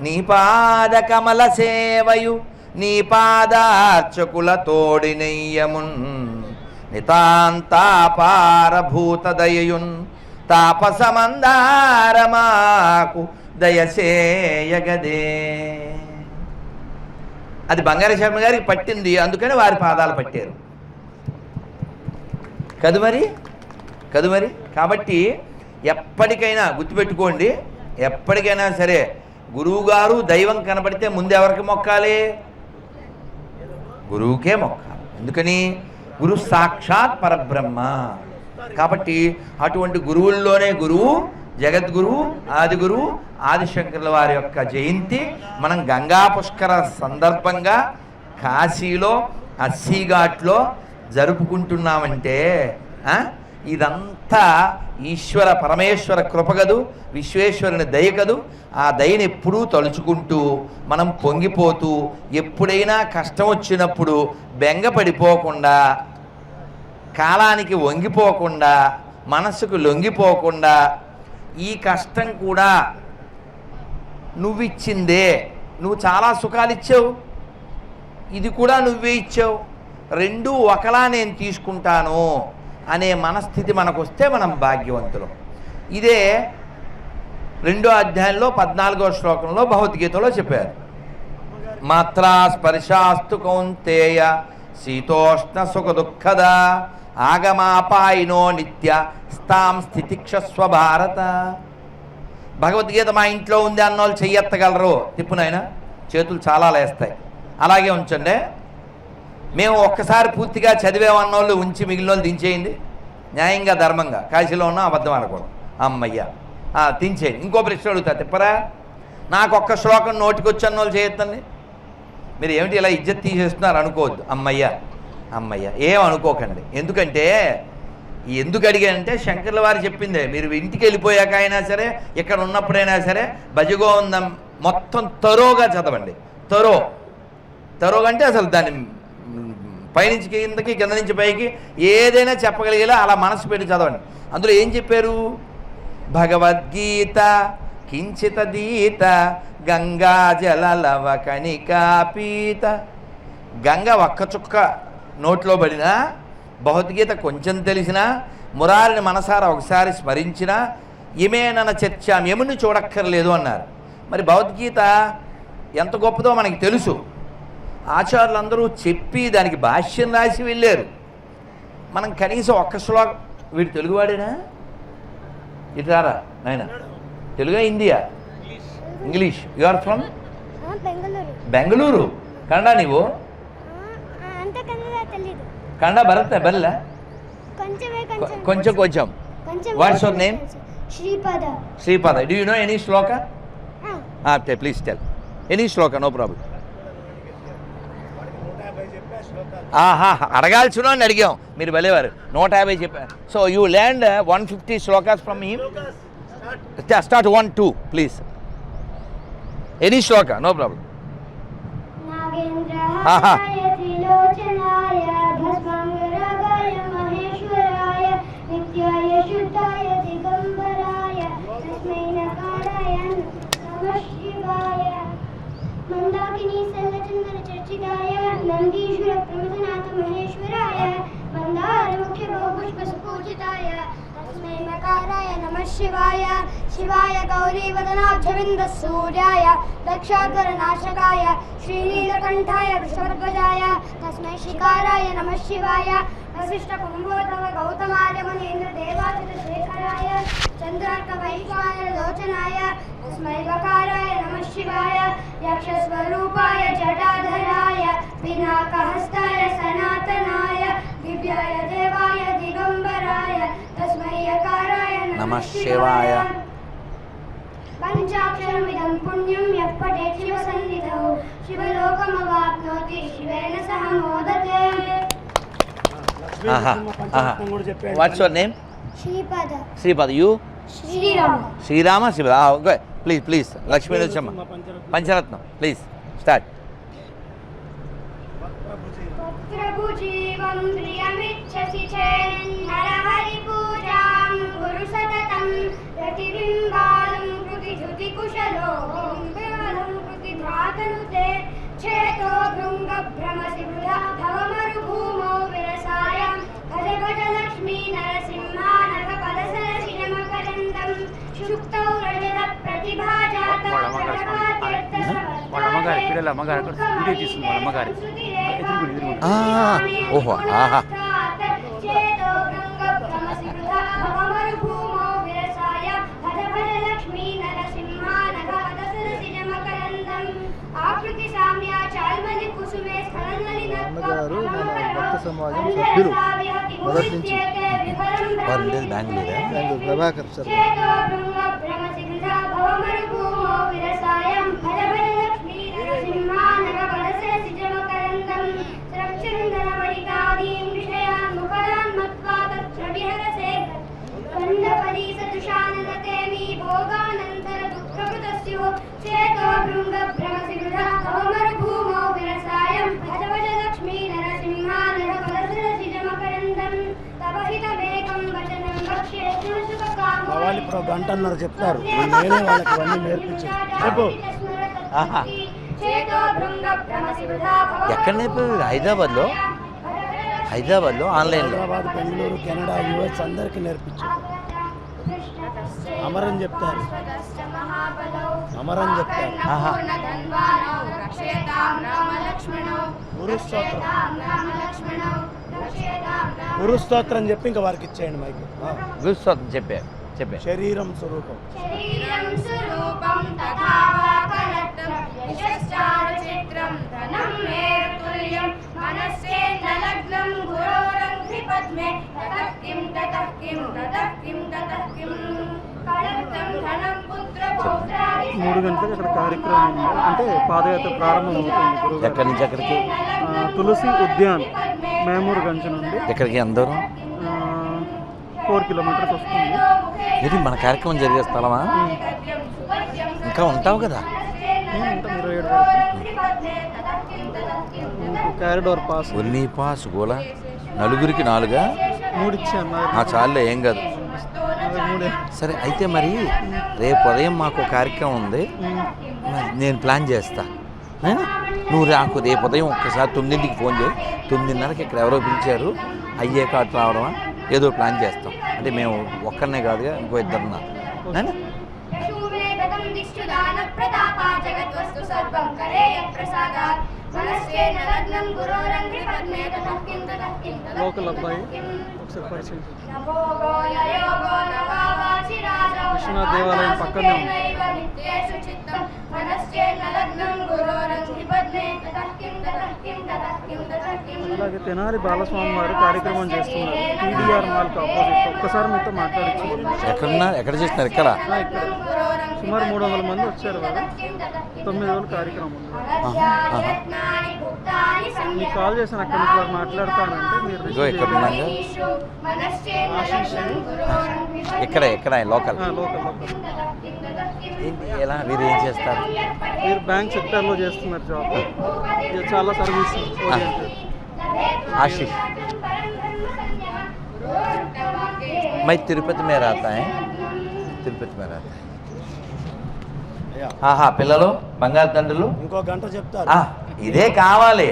నీ పాద కమల సేవయు నీ పాదార్చకుల తోడినెయ్యమున్ నితాంతాపారభూత దయయున్ తాపసమందారమాకు దయసేయగదే అది బంగారు శర్మ గారికి పట్టింది అందుకని వారి పాదాలు పట్టారు. కదు మరి? కదు మరి? కాబట్టి ఎప్పటికైనా గుర్తుపెట్టుకోండి ఎప్పటికైనా సరే గురువుగారు దైవం కనబడితే ముందు ఎవరికి మొక్కాలి? గురువుకే మొక్కాలి. ఎందుకని? గురు సాక్షాత్ పరబ్రహ్మ. కాబట్టి అటువంటి గురువుల్లోనే గురువు జగద్గురువు ఆదిగురువు ఆదిశంకరుల వారి యొక్క జయంతి మనం గంగా పుష్కర సందర్భంగా కాశీలో అస్సీఘాట్లో జరుపుకుంటున్నామంటే ఆ, ఇదంతా ఈశ్వర పరమేశ్వర కృపగదు విశ్వేశ్వరుని దయ కదు. ఆ దయని ఎప్పుడూ తలుచుకుంటూ మనం పొంగిపోతూ ఎప్పుడైనా కష్టం వచ్చినప్పుడు బెంగపడిపోకుండా కాలానికి వంగిపోకుండా మనసుకు లొంగిపోకుండా ఈ కష్టం కూడా నువ్విచ్చిందే. నువ్వు చాలా సుఖాలు ఇచ్చావు. ఇది కూడా నువ్వే ఇచ్చావు. రెండూ ఒకలా నేను తీసుకుంటాను. అనే మనస్థితి మనకు వస్తే మనం భాగ్యవంతులం. ఇదే రెండో అధ్యాయంలో పద్నాలుగో శ్లోకంలో భగవద్గీతలో చెప్పారు. మాత్రా స్పర్శాస్తు కౌంతేయ శీతోష్ణ సుఖ దుఃఖద ఆగమాపాయినో నిత్య స్థాం స్థితిక్షస్వ భారత. భగవద్గీత మా ఇంట్లో ఉంది అన్న వాళ్ళు చెయ్యెత్తగలరు తిప్పునైనా చేతులు చాలా లేస్తాయి. అలాగే ఉంచండి. మేము ఒక్కసారి పూర్తిగా చదివేమన్న వాళ్ళు ఉంచి మిగిలిన వాళ్ళు దించేయండి. న్యాయంగా ధర్మంగా. కాశీలో ఉన్న అబద్ధం అనకూడదు అమ్మయ్య. దించేయండి. ఇంకో ప్రశ్న అడుగుతా తిప్పరా? నాకు ఒక్క శ్లోకం నోటికి వచ్చి వాళ్ళు చేయొద్దండి. మీరు ఏమిటి ఇలా ఇజ్జత్ తీసేస్తున్నారు? అనుకోవద్దు. అమ్మయ్య. అమ్మయ్య. ఏం అనుకోకండి. ఎందుకంటే ఎందుకు అడిగానంటే శంకర్ల వారు చెప్పిందే మీరు ఇంటికి వెళ్ళిపోయాక అయినా సరే ఇక్కడ ఉన్నప్పుడైనా సరే భజగోందం మొత్తం తరోగా చదవండి. తరో. తరోగా అంటే అసలు దాన్ని పైనుంచి కిందకి కింద నుంచి పైకి ఏదైనా చెప్పగలిగేలా అలా మనసు పెట్టి చదవండి. అందులో ఏం చెప్పారు? భగవద్గీత కించిత దీత గంగా జలలవ కణికాపీత గంగ ఒక్క చుక్క నోట్లో పడినా భగవద్గీత కొంచెం తెలిసినా మురారిని మనసారా ఒకసారి స్మరించినా ఇమేనన చర్చ ఏముని చూడక్కర్లేదు అన్నారు. మరి భగవద్గీత ఎంత గొప్పదో మనకి తెలుసు. ఆచార్యులందరూ చెప్పి దానికి భాష్యం రాసి వెళ్ళారు. మనం కనీసం ఒక్క శ్లోకం వీడు తెలుగువాడేనా? ఇటారా నాయన? తెలుగా హిందీయా? English. You are from Bengaluru. Kannada నీవు? కన్నడ భరత్ బర్లే కొంచెం కొంచెం what's your name Shripada. Shripada. Do you know any shloka? Please tell any shloka no problem ఆహా అడగాల్సిన అని అడిగాం. మీరు వెళ్ళేవారు నూట యాభై చెప్పారు so you learned one fifty shlokas from him start one two please any shloka no problem ఆహా. श्रीमकाराय नमः शिवाय। शिवाय गौरी वदनांद सूर्याय दक्षाकरनाशकाय। श्रीनीलकण्ठाय वृषभध्वजाय। तस्मै शिकाराय नमः शिवाय। वशिष्ठ कुंभोत्म गौतमार्यमुनीन्द्रदेवाचतशेखराय चन्द्रार्कवैश्वाय लोचनाय। तस्मै वकाराय नमः शिवाय। यक्षस्वरूपाय जटाधराय। विनाकहस्ताय सनातनाय। दिव्याय देवाय दिगंबराय तस्मै నమః శివాయ. పంచాక్షరమిదం పుణ్యం యః పఠేత్ శివసన్నిధౌ శివలోకమవాప్నోతి శివేన సహ మోదతే ఆహా ఆహా what's your name Shripada Shripada you Srirama Srirama Shiva okay please please Lakshmi Narasimha Pancharatnam please start ప్రభు జీవం ప్రియమిచ్చసి చేన్నరహరి తాను సతతం ప్రతిబింబాలం కృతి ధృతి కుశలో కృతి ధాతను తే చేతో భృంగ భ్రమసి బుధ భవమరుభూమో విరసాయ భజ లక్ష్మీ నరసింహ నర పదసర శిరమకరందం శుక్తౌ రజత ప్రతిభా జాత వాళ్ళ అమ్మగారు పిల్లల అమ్మగారు వీడియో తీసుకుంది ఓహో. ఆహా. అన్నగారు మన భక్త సమాజం సభ్యులు. మొదటి నుంచి వారు ఉండేది బెంగళూరా? బెంగళూరు. ప్రభాకర్ సార్. వాళ్ళు ఇప్పుడు గంటన్నర చెప్తారు. నేనే వాళ్ళకి ఇవన్నీ నేర్పించాను. చెప్పు. ఆహా. ఎక్కడ నేర్పారు? హైదరాబాద్లో? హైదరాబాద్లో? ఆన్లైన్లో? హైదరాబాద్ బెంగళూరు కెనడా యుఎస్ అందరికీ నేర్పించాను. అమరని చెప్తారు. అమరని చెప్తారు. ఆహా. గురు స్తోత్రం. గురు స్తోత్రం చెప్పి ఇంకా వారికి ఇచ్చేయండి మైక్. గురుస్తోత్రం చెప్పే. చెప్పే. శరీరం స్వరూపం. మూడు గంటలకు అక్కడ కార్యక్రమం అంటే పాదయాత్ర ప్రారంభం అవుతుంది. ఎక్కడి నుంచి ఎక్కడికి ఆ, తులసి ఉద్యాన్ మేమూరు గంజ నుండి. ఎక్కడికి అందరూ? ఫోర్ కిలోమీటర్స్ వస్తుంది. ఇది మన కార్యక్రమం జరిగే స్థలమా? ఇంకా ఉంటావు కదా? క్యారిడోర్ పాస్ ఉన్ని పాస్ గోల? నలుగురికి నాలుగా? మూడు ఆ చాలే ఏం కాదు. సరే అయితే మరి రేపు ఉదయం మాకు కార్యక్రమం ఉంది. మరి నేను ప్లాన్ చేస్తా? నువ్వు నాకు రేపు ఉదయం ఒక్కసారి తొమ్మిదింటికి ఫోన్ చేయి. తొమ్మిదిన్నరకి ఇక్కడ ఎవరో పిలిచారు. అయ్యే కాటు రావడమా? ఏదో ప్లాన్ చేస్తాం. అంటే మేము ఒక్కరినే కాదుగా ఇంకో ఇద్దరున్నా. లోకల్ అబ్బాయి. ఒకసారి పరిచయం విశ్వనాథ్ దేవాలయం పక్కనే ఉంది. అలాగే తెనాలి బాలస్వామి వారు కార్యక్రమం చేస్తున్నారు. టీడీఆర్ మాల్కి ఆపోజిట్. ఒక్కసారి మీతో మాట్లాడించు ఎక్కడున్నా ఎక్కడ చేస్తున్నారు? ఇక్కడ ఇక్కడ. సుమారు మూడు వందల మంది వచ్చారు వాళ్ళు తొమ్మిది రోజుల కార్యక్రమం మీకు కాల్ చేశాను అక్కడి నుంచి వారు మాట్లాడతానంటే మీరు రిసీవ్ ఇక్కడ ఎక్కడ లోకల్. లోకల్ ఎలా మీరు ఏం చేస్తారు? మీరు బ్యాంక్ సెక్టర్లో చేస్తున్నారు జాబ్. చాలా సర్వీస్ आशीष मैं తిరుపతి में रहता है తిరుపతి में रहता है అయ్యా ఆహా పిల్లలు బంగారు తండ్రులు ఇంకో గంట చెప్తారు ఆ, ఇదే కావాలి